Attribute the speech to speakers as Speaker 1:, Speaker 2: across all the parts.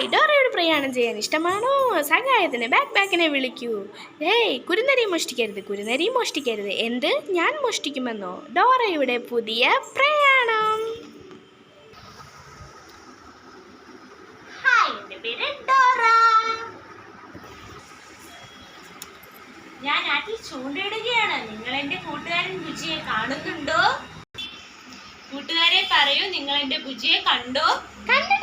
Speaker 1: Hi ഡോറയോട് പ്രയാണം ചെയ്യാൻ ഇഷ്ടമാണോ? സഹായത്തിന് ബാക്ക് ബാക്കിനെ വിളിക്കൂ. ഏയ് കുരുനരി മോഷ്ടിക്കരുത് കുരുനരി മോഷ്ടിക്കരുത്. എന്ത്? ഞാൻ മോഷ്ടിക്കുമെന്നോ? ഡോറയുടെ പുതിയ പ്രയാണം.
Speaker 2: ഹായ് എന്റെ പേര് ഡോറ. ഞാൻ നാട്ടിൽ ചൂണ്ടയിടുകയാണ് നിങ്ങൾ എന്റെ കൂട്ടുകാരൻ ബുജിയെ കാണുന്നുണ്ടോ? കൂട്ടുകാരെ പറയൂ നിങ്ങൾ എന്റെ ബുജിയെ കണ്ടു?
Speaker 1: കണ്ടു.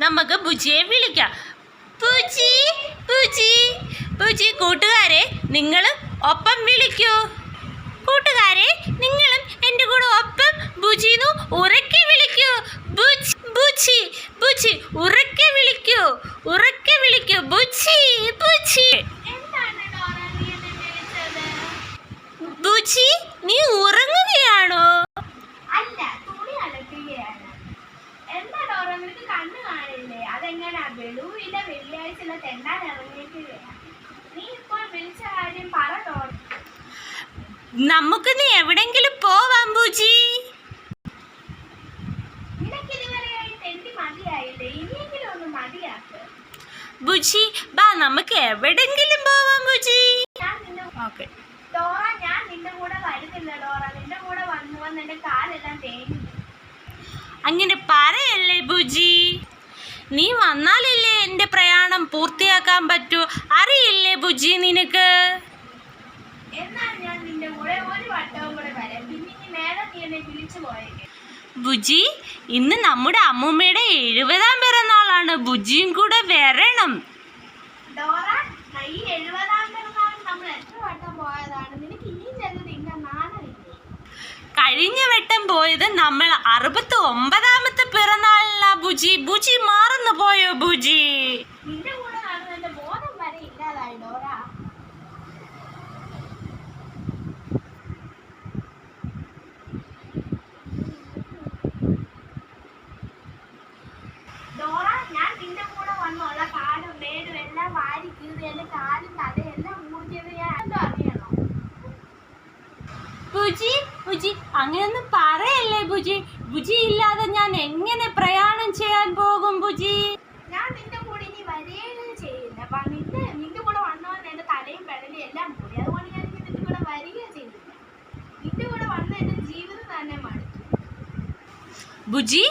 Speaker 2: നമുക്ക് ബുജിയെ വിളിക്കാം. ബുജി ബുജി ബുജി കൂട്ടുകാരെ നിങ്ങൾ ഒപ്പം വിളിക്കൂ. കൂട്ടുകാരെ നിങ്ങളും എന്റെ കൂടെ ഒപ്പം ബുജിന്ന് ഉറക്കെ വിളിക്കൂ. ബുജി ബുജി ബുജി ഉറക്കെ വിളിക്കൂ. ഉറക്കെ വിളിക്കൂ. ബുജി ബുജി. നമുക്ക് നീ എവിടെങ്കിലും പോവാം
Speaker 1: മതിയാക്ക്
Speaker 2: ബുജി ബാ നമുക്ക് എവിടെങ്കിലും പോവാം ബുജി. ഓക്കെ.
Speaker 1: ഡോറ ഞാൻ നിന്റെ കൂടെ വരുന്നില്ല ഡോറ. നിന്റെ കൂടെ വന്നു വന്ന് എന്റെ കാലെല്ലാം തേഞ്ഞു
Speaker 2: അങ്ങനെ പറയല്ലേ ബുജി. നീ വന്നാലല്ലേ എന്റെ പ്രയാണം പൂർത്തിയാക്കാൻ പറ്റൂ? അറിയില്ലേ ബുജി നിനക്ക്?
Speaker 1: എന്നാൽ ഞാൻ നിന്റെ കൂടെ ഒരു വട്ടവും കൂടെ വരാം പിന്നെ ഇനി മേലെ നീ എന്നെ വിളിച്ചു പോയേക്കെ.
Speaker 2: ബുജി ഇന്ന് നമ്മുടെ അമ്മൂമ്മയുടെ എഴുപതാം പിറന്നാളാണ്. ബുജിയും കൂടെ വരണം.
Speaker 1: ഡോറ ഈ എഴുപതാം പിറന്നാൾ നമ്മൾ എത്ര വട്ടം പോയതാണ്? നിനക്ക് ഇനിയും നാണമില്ലേ?
Speaker 2: കഴിഞ്ഞ വട്ടം പോയത് നമ്മൾ അറുപത്തി ഒമ്പതാമത്തെ പിറന്നാളിലാ ബുജി. ബുജി മാറുന്നു പോയോ ബുജി?
Speaker 1: നിന്റെ കൂടെ ബോധം വരെ ഇല്ലാതായി ഡോറ ഞാൻ നിന്റെ കൂടെ വന്നുള്ള കാടും മേടും എല്ലാം വാരി കീറി എന്റെ കാലും തലയും എല്ലാം മൂടിയത് ഞാൻ എന്തോ അറിയണോ
Speaker 2: ബുജി ബുജി അങ്ങനെയൊന്നും പറയല്ലേ ബുജി? ബുജി ഇല്ലാതെ ഞാൻ എങ്ങനെ പ്രയാണം ചെയ്യാൻ പോകും ബുജി?
Speaker 1: ഞാൻ നിന്റെ കൂടെ ഇനി വരികയും ചെയ്യില്ല. നിന്റെ നിന്റെ കൂടെ വന്നവൻ എന്റെ തലയും പെടലും എല്ലാം കൂടി അതുകൊണ്ട് ഞാൻ നിന്റെ കൂടെ വരികയും ചെയ്തില്ല. നിന്റെ കൂടെ വന്ന എന്റെ ജീവിതം തന്നെ മടുത്തു.
Speaker 2: ബുജി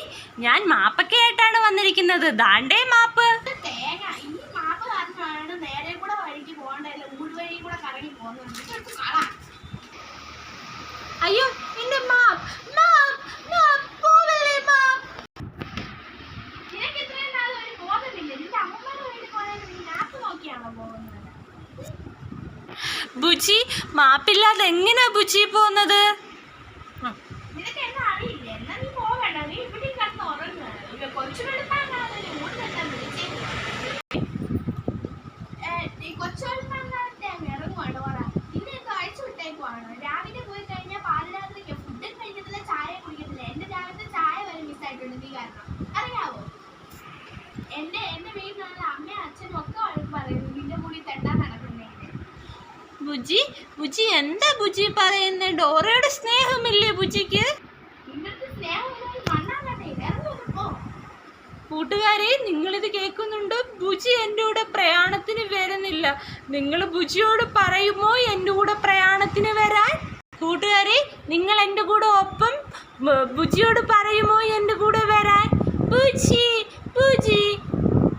Speaker 2: ഞാൻ മാപ്പൊക്കെ ആയിട്ടാണ് വന്നിരിക്കുന്നത്. ദാണ്ടേ മാപ്പ്
Speaker 1: ഇത് തേങ്ങ ഈ മാപ്പ് കാരണമാണ് നേരെ കൂടെ വഴിക്ക് പോകണ്ടല്ല ഊട് വഴി കൂടെ കറങ്ങി പോകുന്നത് ഇതെടുത്ത് കളാ
Speaker 2: അയ്യോ എന്റെ മാപ്പ് മാപ്പ് മാപ്പ് പോവല്ലേ മാപ്പ്?
Speaker 1: നിനക്ക് ഇത്രയും നാൾ ഒരു ബോധമില്ല. നിന്റെ അമ്മമാരെ വേണ്ടി പോയാൽ നീ മാപ്പ് നോക്കിയാണോ പോകുന്നത്?
Speaker 2: ബുജി മാപ്പില്ലാതെ എങ്ങനെയാ ബുജി പോകുന്നത്?
Speaker 1: നിനക്ക് എന്താ അറിയില്ല? എന്നാ നീ പോവേണ്ട. നീ ഇവിടെ കിടന്ന് ഉറങ്ങുക കൊച്ചു വെളുപ്പാങ്കാലല്ലേ
Speaker 2: ബുജി? ബുജി എന്താ ബുജി പറയുന്നത് ഡോറയുടെ സ്നേഹമില്ലേ ബുജിക്ക്? കൂട്ടുകാരെ നിങ്ങളിത് കേൾക്കുന്നുണ്ടോ? ബുജി എന്റെ കൂടെ പ്രയാണത്തിന് വരുന്നില്ല. നിങ്ങൾ ബുജിയോട് പറയുമോ എന്റെ കൂടെ പ്രയാണത്തിന് വരാൻ? കൂട്ടുകാരെ നിങ്ങൾ എന്റെ കൂടെ ഒപ്പം ബുജിയോട് പറയുമോ എന്റെ കൂടെ വരാൻ? ബുജി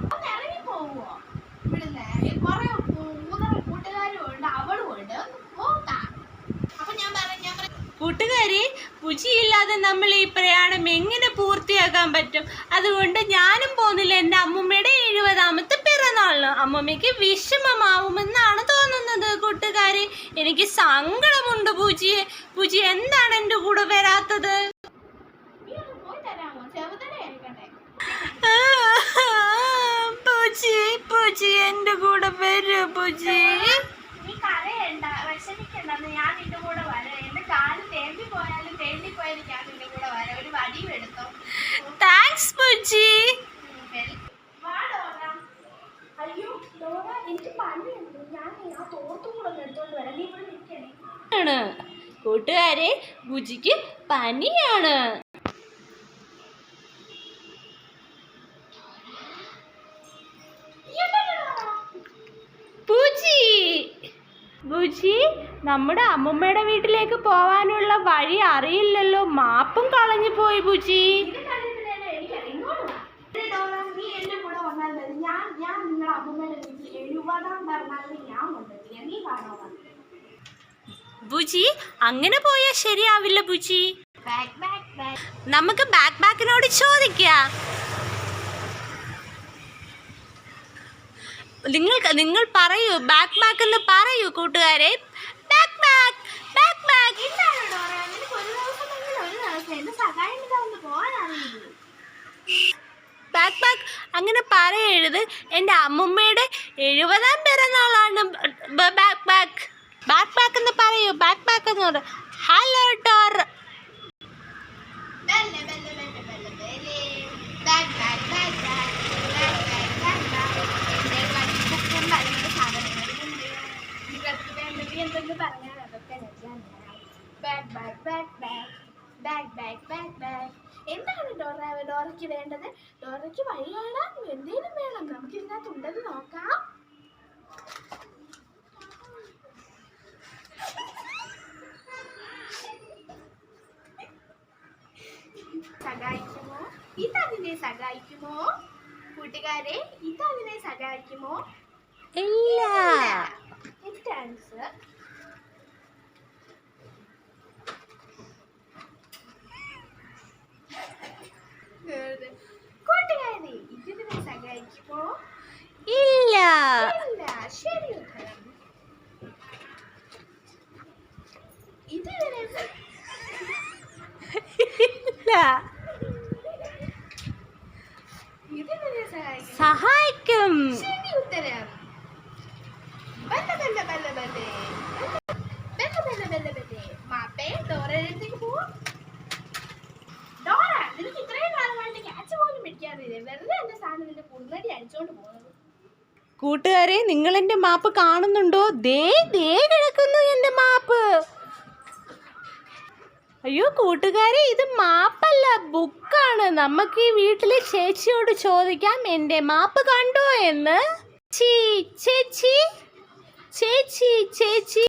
Speaker 1: ഒന്ന് ഇറങ്ങി പോവോ ഇവിടുന്ന് കുറെ മൂന്നര കൂട്ടുകാരും ഉണ്ട് അവളും ഉണ്ട് ഒന്ന് പോകാം അപ്പൊ ഞാൻ പറയാം ഞാൻ പറയാം
Speaker 2: കൂട്ടുകാരെ ബുജിയില്ലാതെ നമ്മൾ ഈ പ്രയാണം എങ്ങനെ പൂർത്തിയാക്കാൻ പറ്റും അതുകൊണ്ട് ഞാനും പോകുന്നില്ല. എന്റെ അമ്മൂമ്മയുടെ എഴുപതാമത്തെ പിറന്നാളിന് അമ്മൂമ്മയ്ക്ക് വിഷമമാവുമെന്നാണ് തോന്നുന്നത് കൂട്ടുകാരെ. എനിക്ക് സങ്കടമുണ്ട് പൂജിയെ. പൂജി എന്താണ് എന്റെ കൂടെ വരാത്തത്? പൂജി പൂജി എന്റെ കൂടെ വരൂ പൂജി
Speaker 1: നീ കരയണ്ട വിഷമിക്കണ്ടെന്ന് ഞാൻ നിന്റെ കൂടെ വരാം. എന്റെ കാൽ തേമ്പി പോയാലും തേണ്ടി പോയാലും ഞാൻ നിന്റെ കൂടെ വരാം. ഒരു വടിയും എടുത്തോ.
Speaker 2: കൊച്ചി കൂട്ടുകാരെ ഗുജിക്ക് പനിയാണ്. ഗുജി നമ്മുടെ അമ്മുമ്മയുടെ വീട്ടിലേക്ക് പോവാനുള്ള വഴി അറിയില്ലല്ലോ. മാപ്പും കളഞ്ഞു പോയി
Speaker 1: ഗുജി ഞാൻ
Speaker 2: ബുജി അങ്ങനെ പോയാ ശരിയാവില്ല ബുജി. നമുക്ക് ബാക്ക് ബാക്കിനോട് ചോദിക്കാം. നിങ്ങൾക്ക് നിങ്ങൾ പറയൂ ബാക്ക് ബാക്ക് എന്ന് പറയൂ കൂട്ടുകാരെ. ബാക്ക് ബാക്ക് അങ്ങനെ പറയരുത്. എന്റെ അമ്മുമ്മയുടെ എഴുപതാം പിറന്നാളാണ്. ബാക്ക് ബാക്ക് ബാക്ക് ബാക്ക് എന്ന് പറയൂ. ബാക്ക് ബാക്ക് എന്ന് പറയും. ഹലോ ഡോർ
Speaker 1: ബെല്ലെ ബെല്ലെ ബെല്ലെ ബെല്ലെ Bale back back back back back back back എന്റെ കൺബുക്കും ഭയങ്കര സാധനങ്ങളുണ്ട് നിങ്ങൾക്ക് വേണ്ടെങ്കിൽ എന്തെങ്കിലും പറഞ്ഞാൽ അതൊക്കെ ഞാൻ back back back back back back back എന്താണ് ഡോറ? ഡോറയ്ക്ക് വേണ്ടത്? ഡോറയ്ക്ക് വഴി കാണാൻ എന്തേലും വേണം. നമുക്ക് ഇതിനകത്ത് ഉണ്ടെന്ന് നോക്കാം. സഹായിക്കുമോ? ഇതതിനെ സഹായിക്കുമോ? കൂട്ടുകാരെ ഇതതിനെ സഹായിക്കുമോ?
Speaker 2: ഇല്ല.
Speaker 1: ആൻസർ കൂട്ടുകാരെ ഇതിനെ സഹായിക്കുമോ
Speaker 2: ഇല്ല
Speaker 1: ഇല്ല ശരി ഉത്തരം ഇതിനെ സ-
Speaker 2: ഇല്ല
Speaker 1: ഇതിനെ സഹായിക്കും
Speaker 2: സഹായിക്കും
Speaker 1: ശരി ഉത്തരം ബല്ല ബല്ല ബല്ല ബല്ലേ ബല്ല ബല്ല ബല്ല ബല്ലേ മാപ്പേ ഡോറയുടെ അടുത്തേക്ക് പോവാം ഡോറ നിനക്ക് ഇത്രയും കാലമായിട്ട് ക്യാച്ച് പോലും പിടിക്കാറില്ലേ വെറുതെ എന്റെ സാധനം നിന്റെ പുന്നടി അടിച്ചോണ്ട് പോകുന്നത്?
Speaker 2: കൂട്ടുകാരെ നിങ്ങൾ എന്റെ മാപ്പ് കാണുന്നുണ്ടോ? ദേ ദേ കിടക്കുന്നു എന്റെ മാപ്പ്. അയ്യോ കൂട്ടുകാരെ ഇത് മാപ്പല്ല ബുക്കാണ്? നമുക്ക് ഈ വീട്ടിലെ ചേച്ചിയോട് ചോദിക്കാം. എന്റെ മാപ്പ് കണ്ടോ എന്ന്? ചേച്ചി? ചേച്ചി ചേച്ചി.